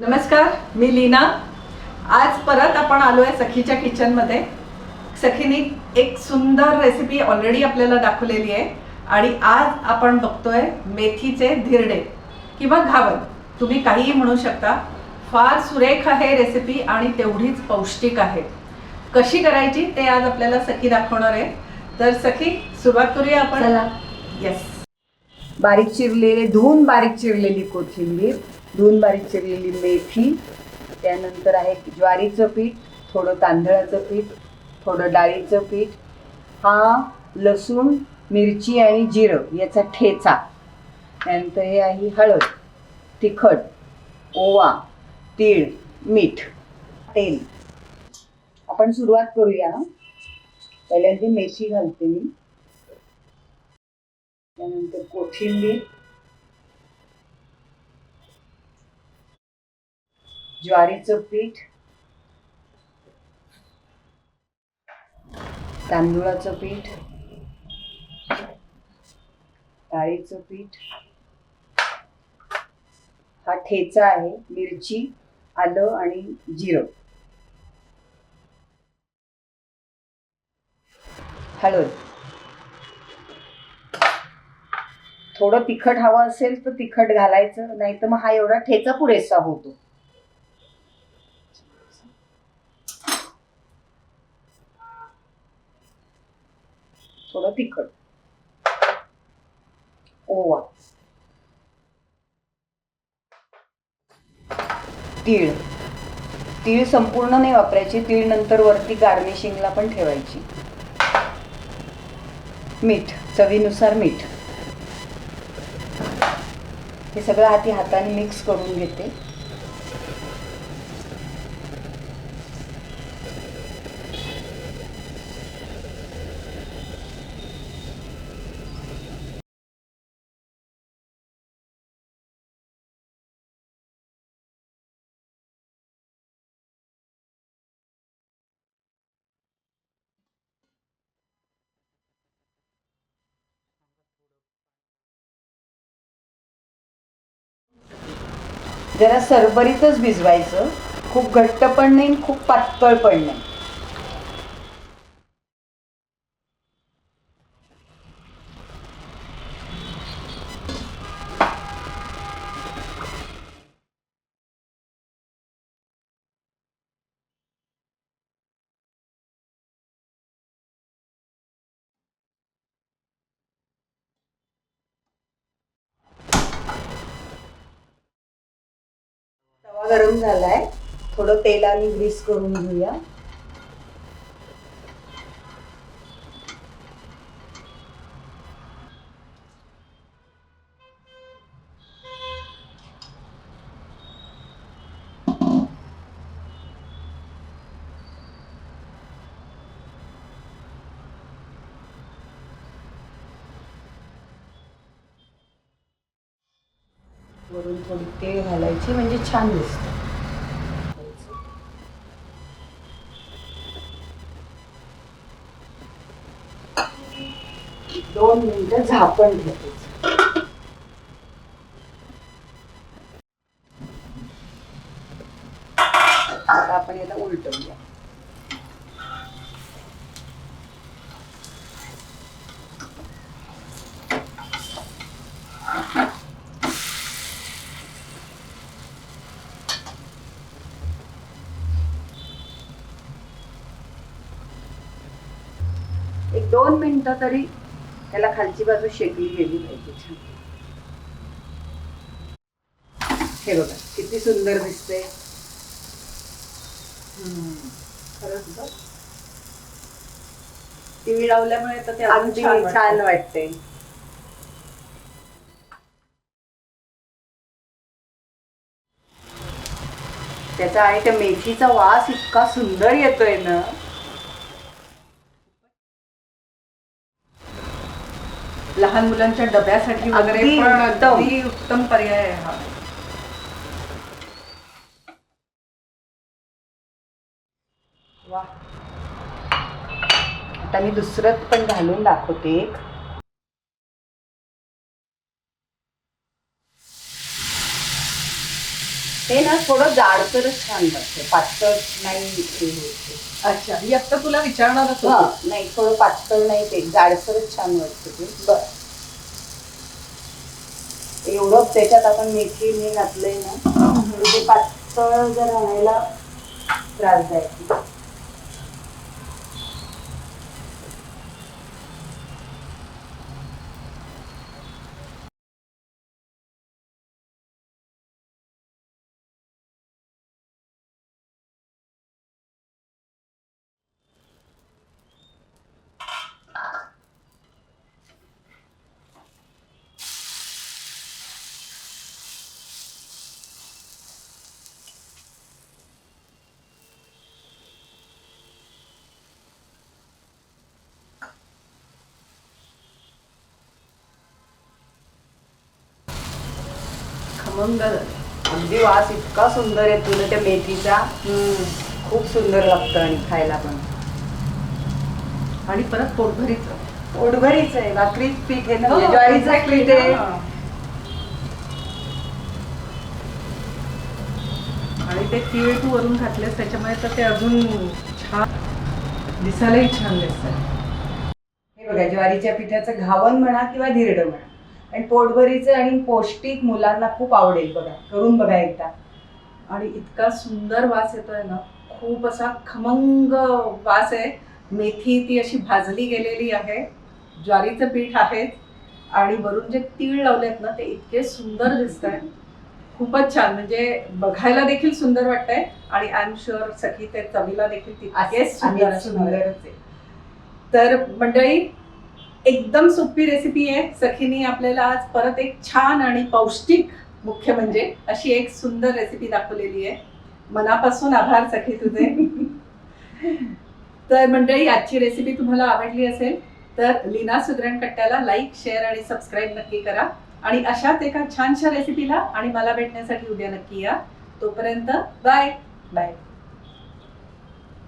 नमस्कार मी लीना. आज परत आपण आलो आहे सखीच्या किचनमध्ये सखीने एक सुंदर रेसिपी ऑलरेडी आपल्याला दाखवलेली आहे. आणि आज आपण बघतोय मेथीचे धिरडे किंवा घावन. तुम्ही काहीही म्हणू शकता फार सुरेख आहे रेसिपी आणि तेवढीच पौष्टिक आहे. कशी करायची ते आज आपल्याला सखी दाखवणार आहे. तर सखी सुरुवात करूया आपण. येस बारीक चिरलेले धुवून बारीक चिरलेली कोथिंबीर धुवून बारीक चिरलेली मेथी त्यानंतर आहे ज्वारीचं पीठ थोडं तांदळाचं पीठ थोडं डाळीचं पीठ हा लसूण मिरची आणि जिरं याचा ठेचा. त्यानंतर हे आहे हळद तिखट ओवा तीळ मीठ तेल. आपण सुरुवात करूया. पहिल्यांदा मेथी घालते मी. त्यानंतर कोथिंबीर. ज्वारीचं पीठ. तांदूळाचं पीठ. डाळीचं पीठ. हा ठेचा आहे मिरची आलं आणि जिरं. हळद. थोडं तिखट हवं असेल तर तिखट घालायचं नाही तर मग हा एवढा ठेचा पुरेसा होतो. थोडं तिखट. ओवा. तीळ. तीळ संपूर्ण नाही वापरायची तीळ नंतर वरती गार्निशिंगला पण ठेवायची. मीठ चवीनुसार मीठ. हे सगळं आधी हाताने मिक्स करून घेते. जरा सरबरीतच भिजवायचं. खूप घट्ट पण नाही खूप पातळ पण नाही. गरम झालाय. थोडं तेलाने ग्रीस करून घेऊया. वरून थोडी तेल घालायची म्हणजे छान दिसतं. दोन मिनिटं झाकण ठेवायचं. आता आपण याला उलटवूया. दोन मिनिटं तरी त्याला खालची बाजू शेकली गेली पाहिजे छान हे बघा किती सुंदर दिसते खरंच बघ. तीळ लावल्यामुळे तर ते अगदी छान वाटतं. छान वाटते त्याचा आणि त्या मेथीचा वास इतका सुंदर येतोय ना लहान मुलांच्या डब्यासाठी वगैरे पण उत्तम. अगदी उत्तम पर्याय आहे हा. वा. आता मी दुसरं पण घालून दाखवते एक. हे ना थोडं जाडसरच छान लागतं पातळ नाही होत. ते. अच्छा ही आता तुला विचारणारच हा, होती नाही थोडं पातळ नाही ते जाडसरच छान वाटतं ते. बर. एवढं त्याच्यात आपण मेथी हे घातलंय ना तर ते पातळ जर राहायला त्रासदायक खमंग. अगदी वास इतका सुंदर आहे तुला त्या मेथीचा. खूप सुंदर लागतं आणि खायला पण. आणि परत पोटभरीच. पोटभरीच आहे भाकरीच पीठ आहे ना हो, म्हणजे ज्वारीचं exactly. पीठ आहे. ना. आणि ते तीळ तू वरून घातलेस त्याच्यामुळे तर ते अजून छान दिसायलाही छान दिसत हे बघा ज्वारीच्या पिठाचं घावन म्हणा किंवा धिरडं म्हणा. आणि पोटभरीचं आणि पौष्टिक मुलांना खूप आवडेल बघा. करून बघा एकदा. आणि इतका सुंदर वास येतोय ना खूप असा खमंग वास आहे. मेथी ती अशी भाजली गेलेली आहे. ज्वारीचं पीठ आहे आणि वरून जे तीळ लावलेत ना ते इतके सुंदर दिसत आहे खूपच छान म्हणजे बघायला देखील सुंदर वाटतंय आणि आय एम शुअर सखी ते चवीला देखील तितकेच सुंदर आणि असणार आहे. सुंदरच आहे. तर मंडळी एकदम सोपी रेसिपी आहे. सखीने आपल्याला आज परत एक छान आणि पौष्टिक मुख्य म्हणजे अशी एक सुंदर रेसिपी दाखवलेली आहे. मनापासून आभार सखी तुझे. तर मंडळी आजची रेसिपी तुम्हाला आवडली असेल तर लीना सुग्रण कट्ट्याला लाईक शेअर आणि सबस्क्राईब नक्की करा. आणि अशाच एका छानशा रेसिपीला आणि मला भेटण्यासाठी उद्या नक्की या. तोपर्यंत बाय बाय